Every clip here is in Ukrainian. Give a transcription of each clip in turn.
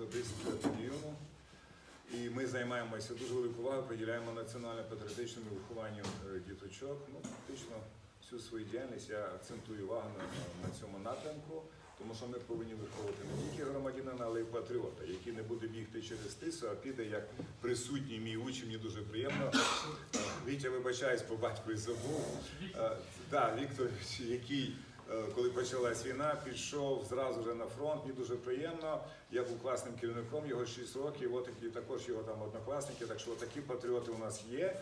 методист Подіуму. І ми займаємося дуже велику увагу, приділяємо національно-патріотичному вихованню е, діточок. Ну, фактично всю свою діяльність я акцентую увагу на, на цьому напрямку, тому що ми повинні виховувати не тільки громадянина, але й патріота, який не буде бігти через тису, а піде як присутній мій учень, мені дуже приємно. Е, Вітя, вибачаюсь, по батькові забув. Е, Да, Віктор, який коли почалась війна, пішов зразу вже на фронт. Мені дуже приємно. Я був класним керівником, його 6 років. От і також його там однокласники. Так що такі патріоти у нас є.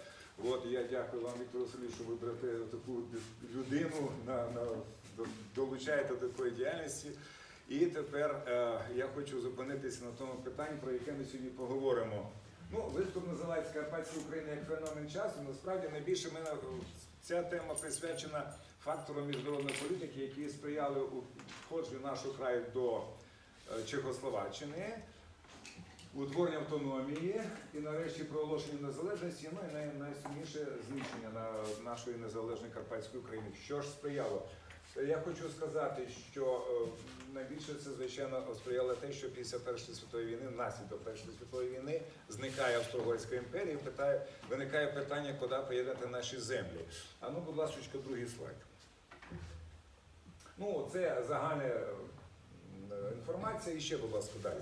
От я дякую вам, Віктор Васильович, що ви берете таку людину на, на долучаєте до такої діяльності. І тепер е, я хочу зупинитися на тому питанні, про яке ми сьогодні поговоримо. Ну, виступ називається Карпатська Україна як феномен часу. Насправді найбільше мене е, ця тема присвячена факторам міжнародної політики, які сприяли у входженню нашого краю до е, Чехословаччини, утворення автономії і нарешті проголошення незалежності, ну і най, найсумніше знищення нашої незалежної Карпатської України. Що ж сприяло? Я хочу сказати, що е, найбільше це звичайно сприяло те, що після Першої світової війни, внаслідок Першої світової війни, зникає Австро-Угорська імперія, питає, виникає питання, куди приєднати наші землі. А ну, будь ласка, другий слайд. Ну, це загальна е, інформація. І ще, будь ласка, далі.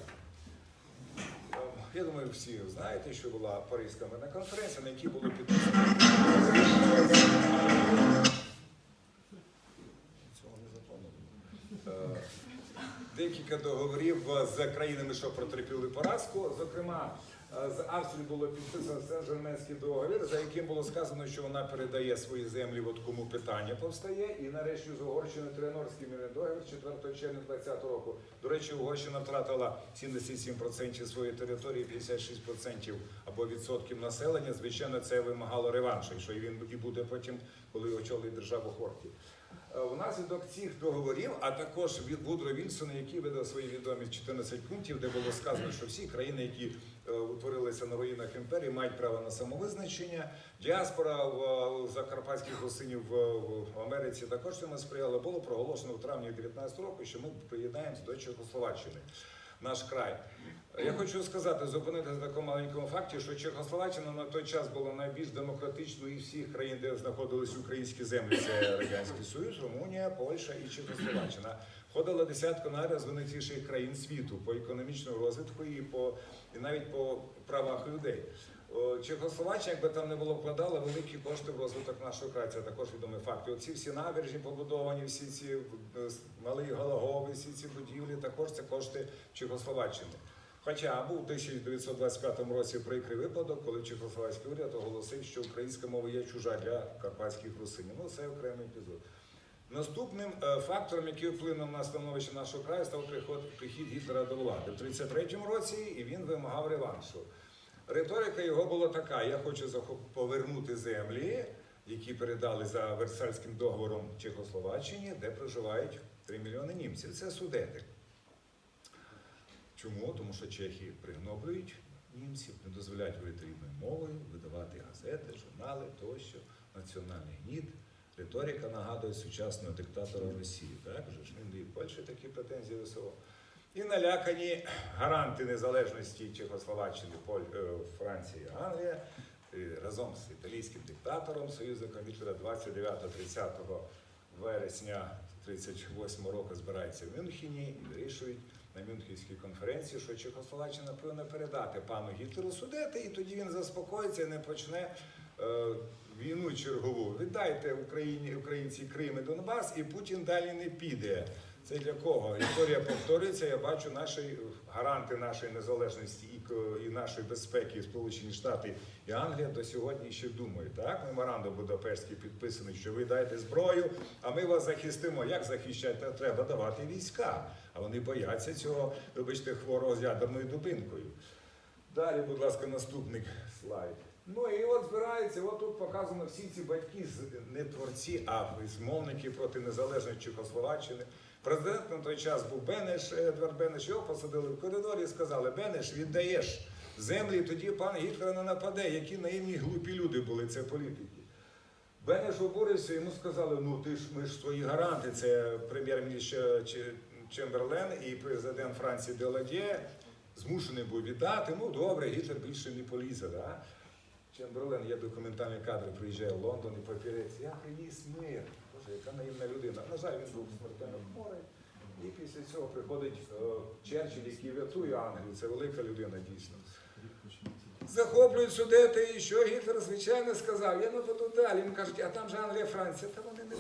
Е, Я думаю, всі знаєте, що була Паризька мирна конференція, на якій було підписано. Цього не заплановано. Е, Декілька договорів е, з країнами, що потерпіли поразку. Зокрема, е, з Австрією було підписано Сен-Жерменський договір, за яким було сказано, що вона передає свої землі, от кому питання повстає. І нарешті з Угорщиною Тринорський мирний договір 4 червня 2020 року. До речі, Угорщина втратила 77% своєї території, 56% або відсотків населення. Звичайно, це вимагало реваншу, і що він і буде потім, коли очолить державу Хорті. Е, Внаслідок цих договорів, а також від Вудро Вільсона, який видав свої відомі 14 пунктів, де було сказано, що всі країни, які е, утворилися на руїнах імперії, мають право на самовизначення. Діаспора в в закарпатських русинів в, Америці також цьому сприяла. Було проголошено в травні 2019 року, що ми приєднаємося до Чехословаччини. Наш край. Я хочу сказати, зупинитися на такому маленькому факті, що Чехословаччина на той час була найбільш демократичною із всіх країн, де знаходились українські землі. Це Радянський Союз, Румунія, Польща і Чехословаччина. Входила десятку найрозвинутіших країн світу по економічному розвитку і по і навіть по правах людей. Чехословаччина, якби там не було вкладала великі кошти в розвиток нашого краю. Це також відомий факт. І Оці всі набережні побудовані, всі ці е, малі Галагови, всі ці будівлі, також це кошти Чехословаччини. Хоча був у 1925 році прикрий випадок, коли Чехословацький уряд оголосив, що українська мова є чужа для карпатських русинів. Ну, це окремий епізод. Наступним е, фактором, який вплинув на становище нашого краю, став приход, прихід Гітлера до влади в 33-му році, і він вимагав реваншу. Риторика його була така: я хочу повернути землі, які передали за Версальським договором Чехословаччині, де проживають 3 мільйони німців. Це судети. Чому? Тому що чехи пригноблюють німців, не дозволяють говорити рідною мовою, видавати газети, журнали тощо, національний гніт. Риторика нагадує сучасного диктатора Росії. Так ж він і в Польщі такі претензії ВСО. І налякані гаранти незалежності Чехословаччини, Поль, е, Франції, і Англія разом з італійським диктатором союзником Гітлера 29-30 вересня 38 року збираються в Мюнхені і вирішують на Мюнхенській конференції, що Чехословаччина повинна передати пану Гітлеру судети, і тоді він заспокоїться і не почне війну чергову. Віддайте Україні, українці Крим і Донбас, і Путін далі не піде. Це для кого? Історія повторюється. Я бачу наші гаранти нашої незалежності і, і нашої безпеки, Сполучені Штати і Англія до сьогодні ще думають. Так, меморандум Будапештський підписаний, що ви дайте зброю, а ми вас захистимо. Як захищати? Треба давати війська. А вони бояться цього, вибачте, хворого з ядерною дубинкою. Далі, будь ласка, наступний слайд. Ну і от збирається, от тут показано всі ці батьки, не творці, а змовники проти незалежної Чехословаччини. Президент на той час був Бенеш, Едвард Бенеш, його посадили в коридорі і сказали, Бенеш, віддаєш землі, тоді пан Гітлер не нападе, які наївні глупі люди були, це політики. Бенеш обурився, йому сказали, ну ти ж ми ж твої гаранти, це прем'єр-міністр Чемберлен і президент Франції Деладє. змушений був віддати. Ну добре, Гітлер більше не полізе. Да? Чемберлен, є документальні кадри, приїжджає в Лондон і папірець. Я приніс мир. Боже, яка наївна людина. На жаль, він був смертельно хворий. І після цього приходить е, Черчилль, який рятує Англію. Це велика людина дійсно. Захоплюють судети, і що Гітлер, звичайно, сказав, я не буду далі. Йому кажуть, а там же Англія, Франція, та вони не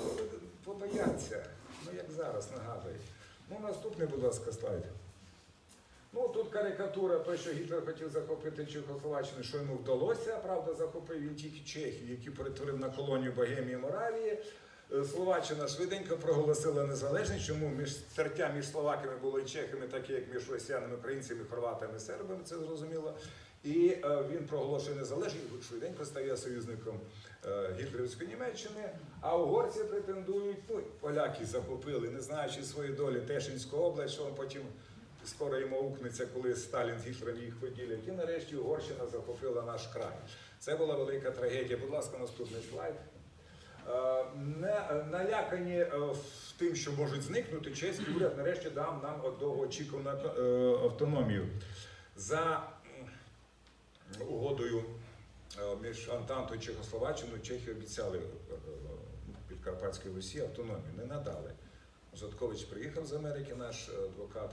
побояться. Ну як зараз нагадують. Ну, наступний, будь ласка, слайд. Ну, тут карикатура, той, що Гітлер хотів захопити Чехословаччину, що йому вдалося, правда, захопив він тільки Чехію, які перетворив на колонію Богемії Моравії. Е, Словаччина швиденько проголосила незалежність, чому між тертя між словаками було і чехами, так як між росіянами, українцями, хорватами, сербами, це зрозуміло. І е, він проголошує незалежність, швиденько стає союзником е, гітлерівської Німеччини. А угорці претендують, ну, поляки захопили, не знаючи свої долі, Тешинську область, що потім скоро йому укнеться, коли Сталін з Гітлером їх поділять. І нарешті Угорщина захопила наш край. Це була велика трагедія. Будь ласка, наступний слайд. Е, Не налякані е, тим, що можуть зникнути, чеський уряд нарешті дав нам довгоочікувану е, автономію. За угодою між Антантою і Чехословаччиною Чехи обіцяли Підкарпатській Русі автономію, не надали. Жаткович приїхав з Америки, наш адвокат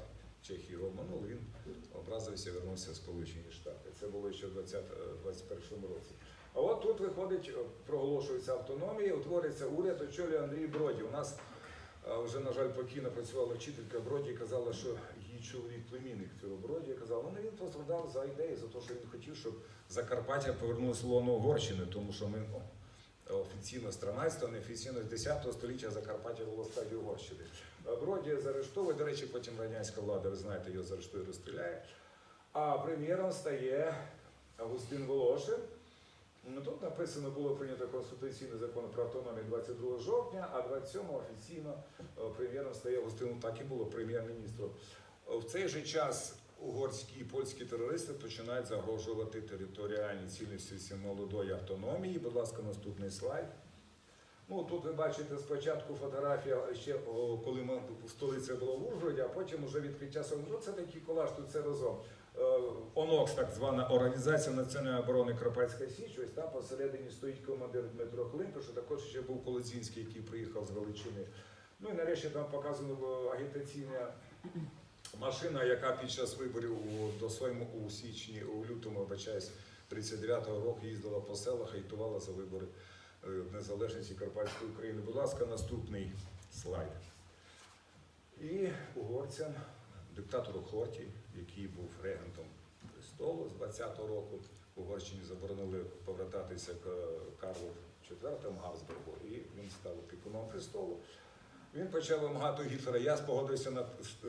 Чехії обманув, він образився, вернувся в Сполучені Штати. Це було ще в 20, е, 21 році. А от тут виходить, е, проголошується автономія, утворюється уряд, очолює Андрій Броді. У нас е, вже, на жаль, покійно працювала вчителька Броді і казала, що її чоловік племінник цього Броді. Я казала, ну він постраждав за ідею, за те, що він хотів, щоб Закарпаття повернулося лоно Угорщини, тому що ми ну, офіційно з 13-го, неофіційно з 10 століття Закарпаття було стадії Угорщини. Е, Броді заарештовує, до речі, потім радянська влада, ви знаєте, його заарештує, розстріляє. А прем'єром стає Августин Волошин. Ну, Тут написано було прийнято конституційний закон про автономію 22 жовтня, а 27 офіційно е, прем'єром стає Августин, так і було прем'єр-міністром. Е, В цей же час угорські і польські терористи починають загрожувати територіальній цілісності молодої автономії. Будь ласка, наступний слайд. Ну, тут ви бачите спочатку фотографія ще коли ми столиця була в Ужгороді, а потім вже відкриття Союзу. Це такий колаж, тут це разом. Е, ОНОКС, так звана Організація національної оборони Карпатська Січ. Ось там посередині стоїть командир Дмитро Климпа, що також ще був Колодзінський, який приїхав з Галичини. Ну і нарешті там показано е, агітаційна машина, яка під час виборів у, до своєму у січні, у лютому, вибачаюсь, 39-го року їздила по селах, агітувала за вибори е, незалежності Карпатської України. Будь ласка, наступний слайд. І угорцям, диктатору Хорті, який був регентом престолу з 20-го року, в Угорщині заборонили повертатися к Карлу IV Габсбургу, і він став опікуном престолу. Він почав вимагати Гітлера, я спогодився на,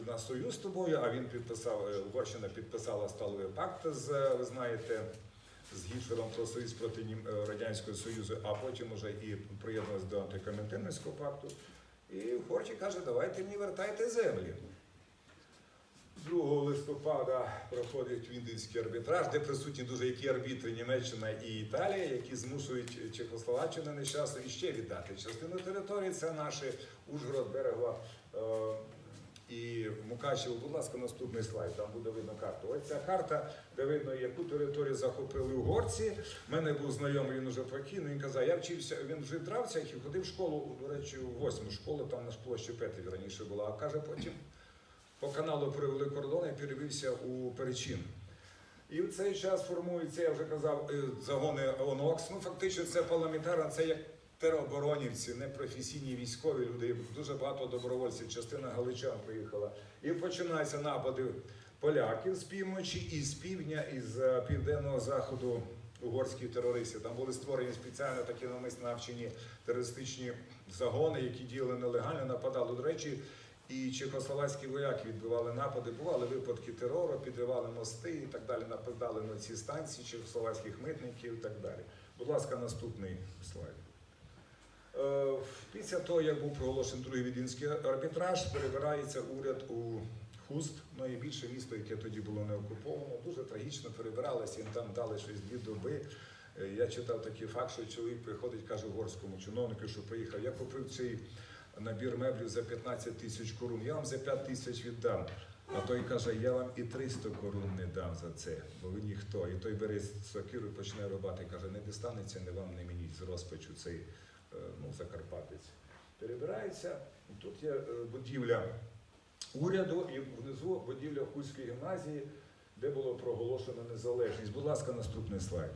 на союз з тобою, а він підписав, е, Угорщина підписала сталовий пакт з, ви знаєте, з Гітлером про союз проти е, Радянського Союзу, а потім уже і приєдналась до антикомінтернського пакту. І Хорті каже, давайте мені вертайте землі. 2 листопада проходить Віденський арбітраж, де присутні дуже які арбітри Німеччина і Італія, які змушують Чехословаччину нещасно і ще віддати частину території. Це наші Ужгород, Берегова е, і Мукачево. Будь ласка, наступний слайд, там буде видно карту. Ось ця карта, де видно, яку територію захопили угорці. У мене був знайомий, він уже покійний. Він казав, я вчився, він жив в Травцях і ходив в школу, до речі, у восьму школу, там на площі Петрів раніше була. А каже, потім по каналу привели кордон і перевівся у Перечин. І в цей час формуються, я вже казав, е, загони ОНОКС. Ну, фактично, це парламентарно, це як тероборонівці, не професійні військові люди. Дуже багато добровольців, частина галичан приїхала. І починаються напади поляків з півночі і з півдня, і з е, південного заходу угорських терористів. Там були створені спеціально такі навмисно навчені терористичні загони, які діяли нелегально, нападали. До речі, і чехословацькі вояки відбивали напади, бували випадки терору, підривали мости і так далі, нападали на ці станції чехословацьких митників і так далі. Будь ласка, наступний слайд. Е, Після того, як був проголошений другий відінський арбітраж, перебирається уряд у Хуст, найбільше місто, яке тоді було не окуповано. Дуже трагічно перебиралися, їм там дали щось дві доби. Е, Я читав такий факт, що чоловік приходить, каже угорському чиновнику, що приїхав. Я купив цей набір меблів за 15 тисяч корун. Я вам за 5 тисяч віддам. А той каже, я вам і 300 корун не дам за це, бо ви ніхто. І той бере сокиру і почне рубати, каже, не дістанеться не вам, не мені з розпачу цей ну, Закарпатець. Перебирається, тут є е, будівля уряду і внизу будівля Хуської гімназії, де було проголошено незалежність. Будь ласка, наступний слайд.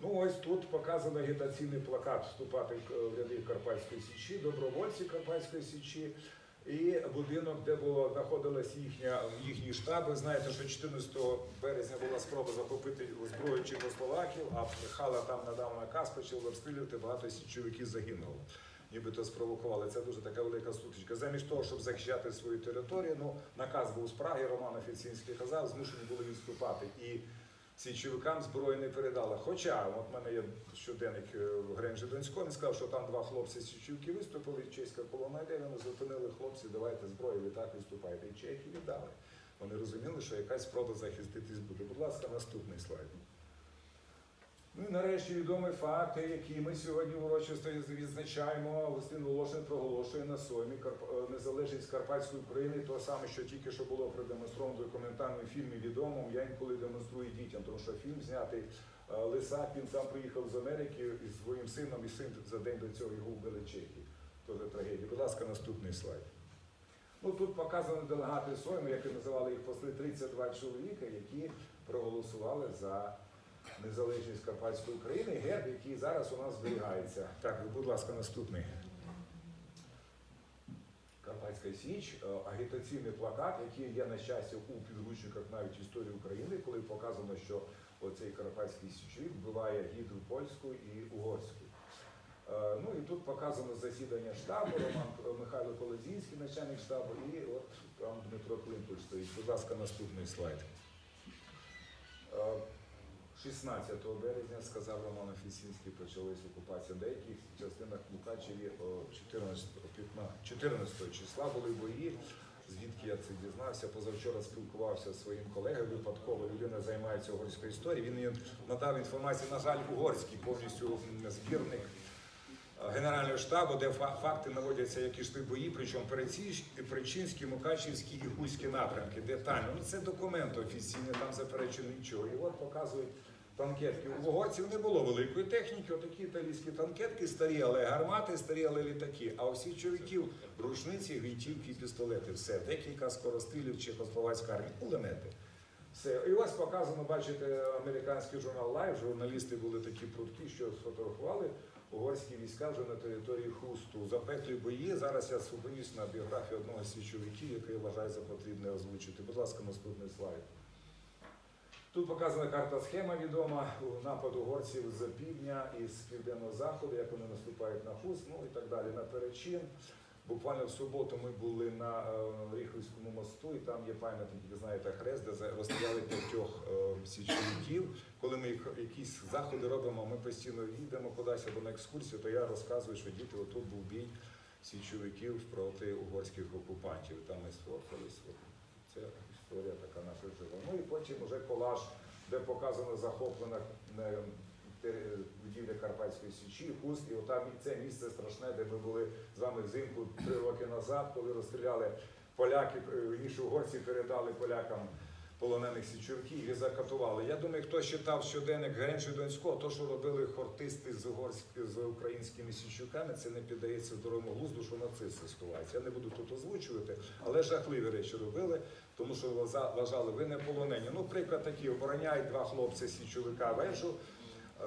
Ну ось тут показано агітаційний плакат вступати в ряди Карпатської Січі, добровольці Карпатської Січі. І будинок, де було знаходилась їхня їхній штаб. Ви знаєте, що 14 березня була спроба захопити зброю Чехословаків, а Михайло там надав наказ, почав обстрілювати, багато січовиків загинуло. Нібито спровокували. Це дуже така велика сутичка. Замість того, щоб захищати свою територію, ну наказ був з Праги, Роман Офіцінський казав, змушені були відступати. І січовикам зброї не передали. Хоча, от в мене є щоденник е, в Гренжі Донського, він сказав, що там два хлопці січовики виступили, чеська колона йде, вони зупинили хлопці, давайте зброю, ви так виступайте. І чехи віддали. Вони розуміли, що якась спроба захиститись буде. Будь ласка, наступний слайд. Ну і нарешті відомий факт, який ми сьогодні урочисто відзначаємо. Листин Волошин проголошує на соймі е, незалежність Карпатської України, то саме, що тільки що було продемонстровано в документальному фільмі відомому. Я інколи демонструю дітям, тому що фільм знятий е, він сам приїхав з Америки із своїм сином, і син за день до цього його вбили Чехи. Теж трагедія. Будь ласка, наступний слайд. Ну тут показані делегати Сойми, як і називали їх посли, 32 чоловіка, які проголосували за незалежність Карпатської України, герб, який зараз у нас зберігається. Так, будь ласка, наступний. Карпатська Січ, е, агітаційний плакат, який є на щастя у підручниках навіть історії України, коли показано, що оцей Карпатський Січовик вбиває гідру польську і угорську. Е, Ну і тут показано засідання штабу, Роман е, Михайло Колодзінський, начальник штабу, і от там Дмитро Климпуш стоїть. Будь ласка, наступний слайд. Е, 16 березня, сказав Роман Офіцінський, почалась окупація. В деяких частинах Мукачеві 14, 14 числа були бої. Звідки я це дізнався? Позавчора спілкувався зі своїм колегою. Випадково людина займається угорською історією. Він надав інформацію, на жаль, угорський повністю збірник е, Генерального штабу, де фа- факти наводяться, які йшли бої, причому Причинські, Мукачівські і Хуські напрямки, детально. Ну це документи офіційні, там заперечено нічого. І от показують танкетки. У угорців не було великої техніки, отакі італійські танкетки, старі, але гармати, старі, але літаки. А у всіх чоловіків рушниці, гвинтівки, пістолети. Все, декілька скорострілів Чехословацька армія, кулемети. Все. І ось показано, бачите, американський журнал Life, журналісти були такі прудкі, що сфотографували угорські війська вже на території Хусту. Запеклі бої. Зараз я зупинюсь на біографію одного з чоловіків, який я вважаю за потрібне озвучити. Будь ласка, наступний слайд. Тут показана карта схема відома напад угорців з півдня і з південного заходу, як вони наступають на Хуст, ну і так далі, на перечин. Буквально в суботу ми були на е, Ріхівському мосту, і там є пам'ятник, ви знаєте, хрест, де розстріляли п'ятьох е, січовиків. Коли ми якісь заходи робимо, ми постійно їдемо кудись або на екскурсію, то я розказую, що діти, отут був бій січовиків проти угорських окупантів. Там ми сфоткались. Це історія така наша жива. Ну і потім вже колаж, де показано захоплена е, будівля Карпатської Січі, Хуст, і отам це місце страшне, де ми були з вами взимку три роки назад, коли розстріляли поляки, ніж інші угорці передали полякам полонених січовиків і закатували. Я думаю, хто читав щоденник Гренчу Донського, то, що робили хортисти з, угорськ... з українськими січуками, це не піддається здоровому глузду, що нацисти сховаються. Я не буду тут озвучувати, але жахливі речі робили, тому що вважа- вважали, ви не полонені. Ну, приклад такий, обороняють два хлопці січовика вежу,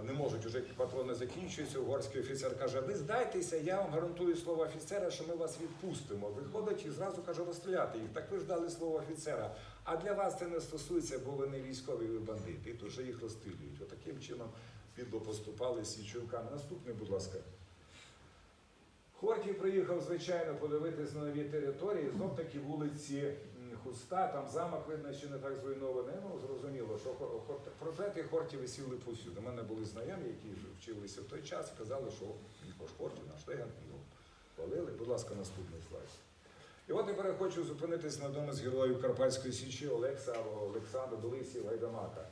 не можуть уже патрони закінчуються. Угорський офіцер каже: ви здайтеся, я вам гарантую слово офіцера, що ми вас відпустимо. Виходить і зразу каже, розстріляти їх. Так ви ж дали слово офіцера. А для вас це не стосується, бо ви не військові, ви бандити. І тут вже їх розстрілюють. Отаким чином підло поступали з січовиками. Наступний, будь ласка. Хортів приїхав, звичайно, подивитись на нові території. Знов таки вулиці Хуста, там замок видно, що не так зруйнований. Ну, зрозуміло, що портрети Хортів висіли повсюди. У мене були знайомі, які вчилися в той час, казали, що Хортів, наш легенд, його хвалили. Будь ласка, наступний слайд. І от тепер я хочу зупинитись на одному з героїв Карпатської Січі Олекса Олександра Долисів Гайдамака.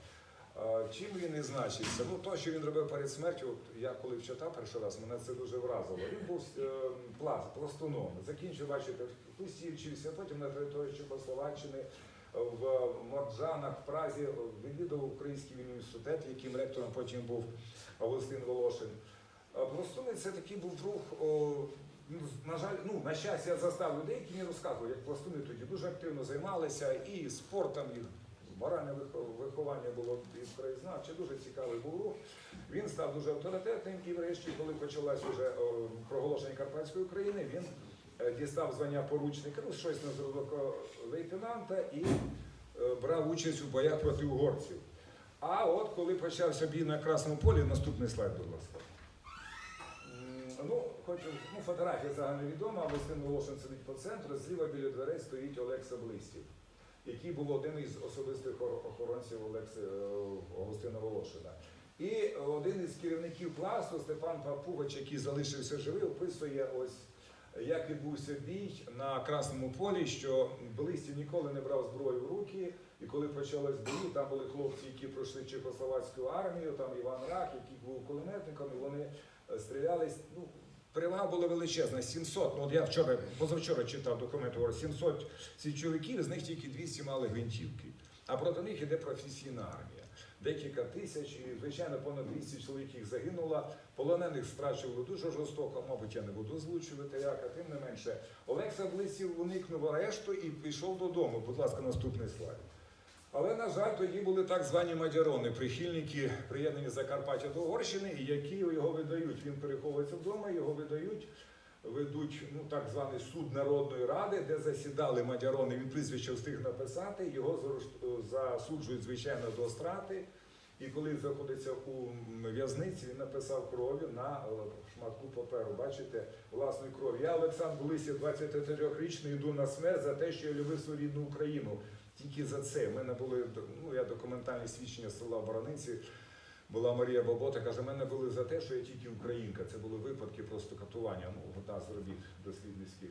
Чим він і значився? Ну, то, що він робив перед смертю, от я коли читав перший раз, мене це дуже вразило. Він був е, пласт, пластуном. Закінчив, бачите, в потім на території Чехословаччини, в Морджанах, в Празі відвідав Український університет, яким ректором потім був Августин Волошин. Пластуни це такий був друг. ну, на жаль, ну на щастя, я застав людей, які мені розказували, як пластуни тоді дуже активно займалися і спортом, і моральне виховання було і краєзнавче, дуже цікавий був рух. Він став дуже авторитетним і врешті, коли почалось вже проголошення Карпатської України, він е, дістав звання поручника, ну щось на зразок лейтенанта і е, брав участь у боях проти угорців. А от коли почався бій на Красному полі, наступний слайд, будь ласка. Ну, хочу, ну, фотографія загальновідома, Августин Волошин сидить по центру, зліва біля дверей стоїть Олег Саблистів, який був один із особистих охоронців Олекси, е, Августина Волошина. І один із керівників класу, Степан Папугач, який залишився живий, описує ось, як відбувся бій на Красному полі, що Блистів ніколи не брав зброю в руки, і коли почалось бої, там були хлопці, які пройшли Чехословацьку армію, там Іван Рак, який був кулеметником, і вони е, стрілялись. Ну, перевага була величезна, 700. Ну, от я вчора, позавчора читав документи, говорю, 700 січовиків, з них тільки 200 мали гвинтівки. А проти них іде професійна армія. Декілька тисяч, і, звичайно, понад 200 чоловік їх загинуло. Полонених страчували дуже жорстоко, мабуть, я не буду озвучувати як, а тим не менше. Олекса Блисів уникнув арешту і пішов додому. Будь ласка, наступний слайд. Але, на жаль, тоді були так звані мадярони, прихильники приєднані Закарпаття до Угорщини, які його видають. Він переховується вдома, його видають, ведуть ну, так званий суд Народної ради, де засідали мадярони, він прізвище встиг написати, його засуджують, звичайно, до страти. І коли знаходиться у в'язниці, він написав кров'ю на е, шматку паперу. Бачите, власної крові. Я Олександр Булисів, 23-річний, йду на смерть за те, що я любив свою рідну Україну. Тільки за це. У мене були ну, я документальні свідчення села Бараниці. Була Марія Бобота, каже, мене були за те, що я тільки українка. Це були випадки просто катування, ну, одна з робіт дослідницьких.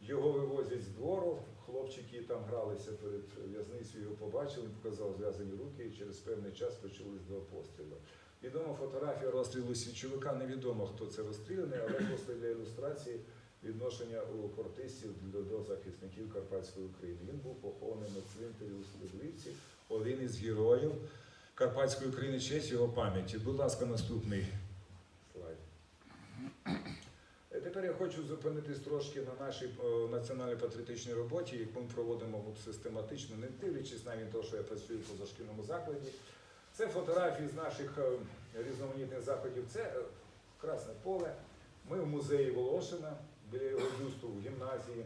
Його вивозять з двору, хлопчики там гралися перед в'язницею, його побачили, показав зв'язані руки, і через певний час почались два постріли. Відома фотографія розстрілу січовика, невідомо хто це розстріляний, але просто для ілюстрації відношення у кортистів до, захисників Карпатської України. Він був похований на цвинтарі у Слобівці, один із героїв Карпатської України, честь його пам'яті. Будь ласка, наступний слайд. Тепер я хочу зупинитись трошки на нашій е, національній патріотичній роботі, яку ми проводимо систематично, не дивлячись навіть того, що я працюю в позашкільному закладі. Це фотографії з наших е, різноманітних заходів. Це е, Красне поле. Ми в музеї Волошина біля його бюсту в гімназії.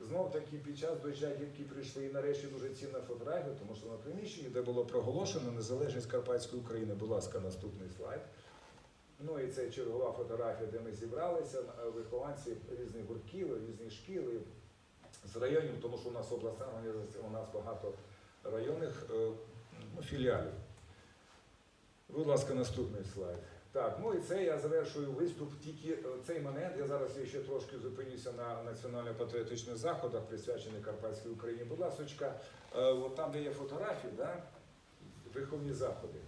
Знов таки під час доща дітки прийшли і нарешті дуже цінна фотографія, тому що на приміщенні, де було проголошено незалежність Карпатської України. Будь ласка, наступний слайд. Ну і це чергова фотографія, де ми зібралися, е, вихованці різних гуртків, різних шкіл з районів, тому що у нас обласна організація, у нас багато районних ну, філіалів. Будь ласка, наступний слайд. Так, ну і це я завершую виступ. Тільки е, цей момент. Я зараз ще трошки зупинюся на національно-патріотичних заходах, присвячених Карпатській Україні. Будь ласка, от там, де є фотографії, да, виховні заходи.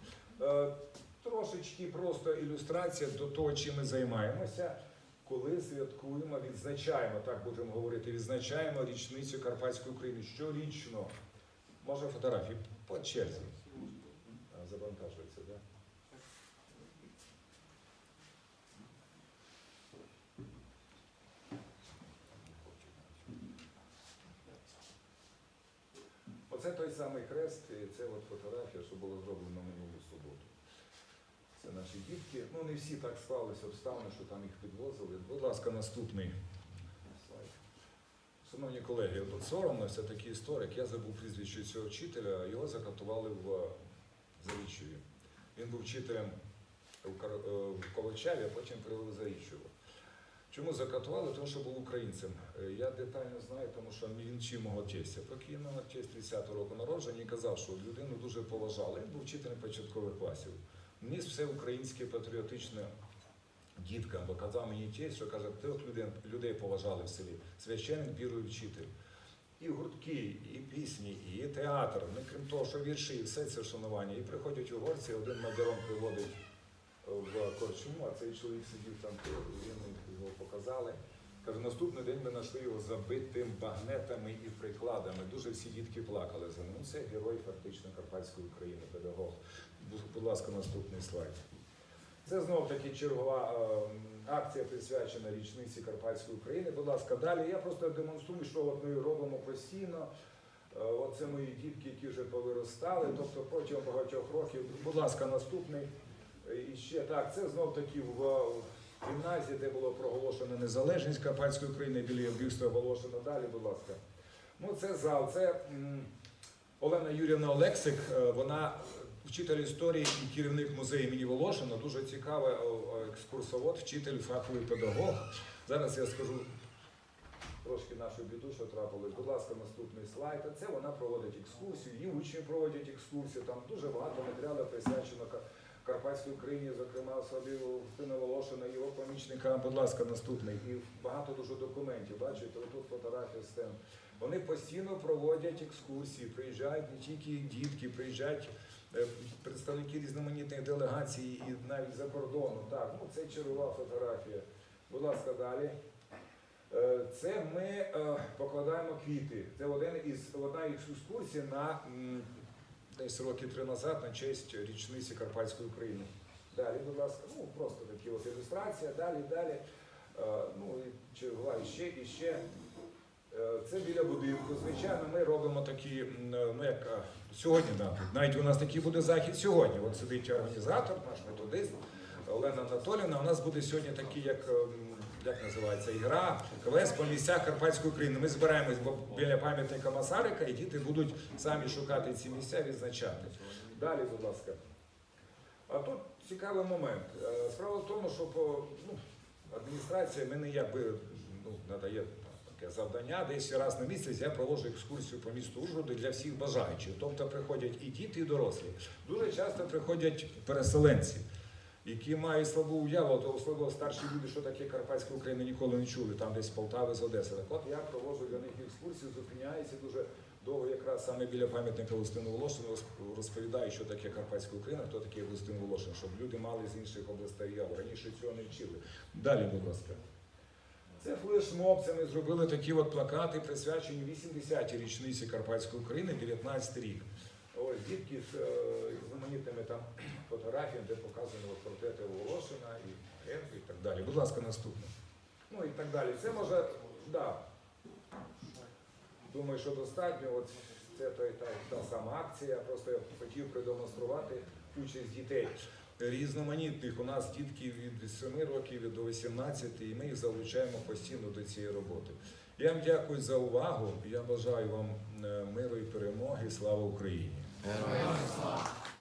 Е, Трошечки просто ілюстрація до того, чим ми займаємося, коли святкуємо, відзначаємо, так будемо говорити, відзначаємо річницю Карпатської України щорічно. Може фотографії по черзі. А, Завантажується, так? Да? Оце хрест, це от фотографія, що було зроблено минулу суботу. Це наші дітки. Ну, не всі так склалися обставини, що там їх підвозили. Будь ласка, наступний слайд. Шановні колеги, от соромно, все таки історик. Я забув прізвище цього вчителя, його закатували в Заріччеві. Він був вчителем в е, Колочаві, а потім привели в Заріччево. Чому закатували? Тому що був українцем. Е, Я детально знаю, тому що він вчив мого тестя. Покійного тесть 30-го року народження і казав, що людину дуже поважали. Він був вчителем початкових класів. Ніс все українське патріотичне діткам, бо казав мені тесть, що каже, трьох людей, людей поважали в селі. Священник, вірує вчитель. і гуртки, і пісні, і театр. Ну, крім того, що вірші, і все це шанування. І приходять угорці, один мадяром приводить в корчму, а цей чоловік сидів там, він його показали. Каже, наступний день ми знайшли його забитим багнетами і прикладами. Дуже всі дітки плакали за ним. Ну, Це герой фактично Карпатської України, педагог. Будь- ласка, наступний слайд. Це знов таки чергова е, акція присвячена річниці Карпатської України. Будь ласка, далі. Я просто демонструю, що от ми робимо постійно. Е, Оце мої дітки, які вже повиростали, тобто протягом багатьох років. Будь ласка, наступний. І ще так, це знов таки в гімназії, де було проголошено незалежність Карпатської України, біля вбивства оголошено. Далі, будь ласка. Ну, це зал. Це Олена Юрівна Олексик, е, вона вчитель історії і керівник музею імені Волошина. Дуже цікавий екскурсовод, вчитель, фаховий педагог. Зараз я скажу трошки нашу біду, що трапилось. Будь ласка, наступний слайд. Це вона проводить екскурсію, її учні проводять екскурсію. Там дуже багато матеріалів присвячено Карпатській Україні, зокрема особі Устина Волошина, його помічникам. Будь ласка, наступний. І багато дуже документів. Бачите, отут фотографія стен. Вони постійно проводять екскурсії, приїжджають не тільки дітки, приїжджають е, представники різноманітних делегацій і навіть за кордону. Так, ну це чергова фотографія. Будь ласка, далі. Е, Це ми е, покладаємо квіти. Це один із одна із екскурсій на десь роки три назад на честь річниці Карпатської України. Далі, будь ласка, ну просто такі от ілюстрація, далі, далі. Е, Ну і чергова і ще, і ще. Е, Це біля будинку. Звичайно, ми робимо такі, ну як е, сьогодні, навіть у нас такий буде захід сьогодні. От сидить організатор, наш методист Олена Анатолівна. У нас буде сьогодні такий, як, ем, як називається, ігра, квест по місцях Карпатської України. Ми збираємось біля пам'ятника Масарика, і діти будуть самі шукати ці місця, відзначати. Далі, будь ласка. А тут цікавий момент. Е, Справа в тому, що по, ну, адміністрація мені якби ну, надає таке завдання. Десь раз на місяць я проводжу екскурсію по місту Ужгороду для всіх бажаючих. Тобто приходять і діти, і дорослі. Дуже часто приходять переселенці. Які мають слабу уяву, то особливо старші люди, що таке Карпатська Україна, ніколи не чули, там десь Полтави, з Одеси. Так от я проводжу для них екскурсію, зупиняюся дуже довго, якраз саме біля пам'ятника Густину Волошину роз- розповідаю, що таке Карпатська Україна, хто такий Густин Волошин, щоб люди мали з інших областей уяву. Раніше цього не вчили. Далі, будь ласка. Це флешмоб, це ми зробили такі от плакати, присвячені 80-й річниці Карпатської України, 19 рік. Ось дітки з е, різноманітними там фотографіями, де показані от портрети Волошина і Генри і так далі. Будь ласка, наступне. Ну і так далі. Це може, да. Думаю, що достатньо. От це та, та, та сама акція. Просто я хотів продемонструвати участь дітей. Різноманітних у нас дітки від 7 років до 18, і ми їх залучаємо постійно до цієї роботи. Я вам дякую за увагу. Я бажаю вам е, миру і перемоги. Слава Україні! Героям слава!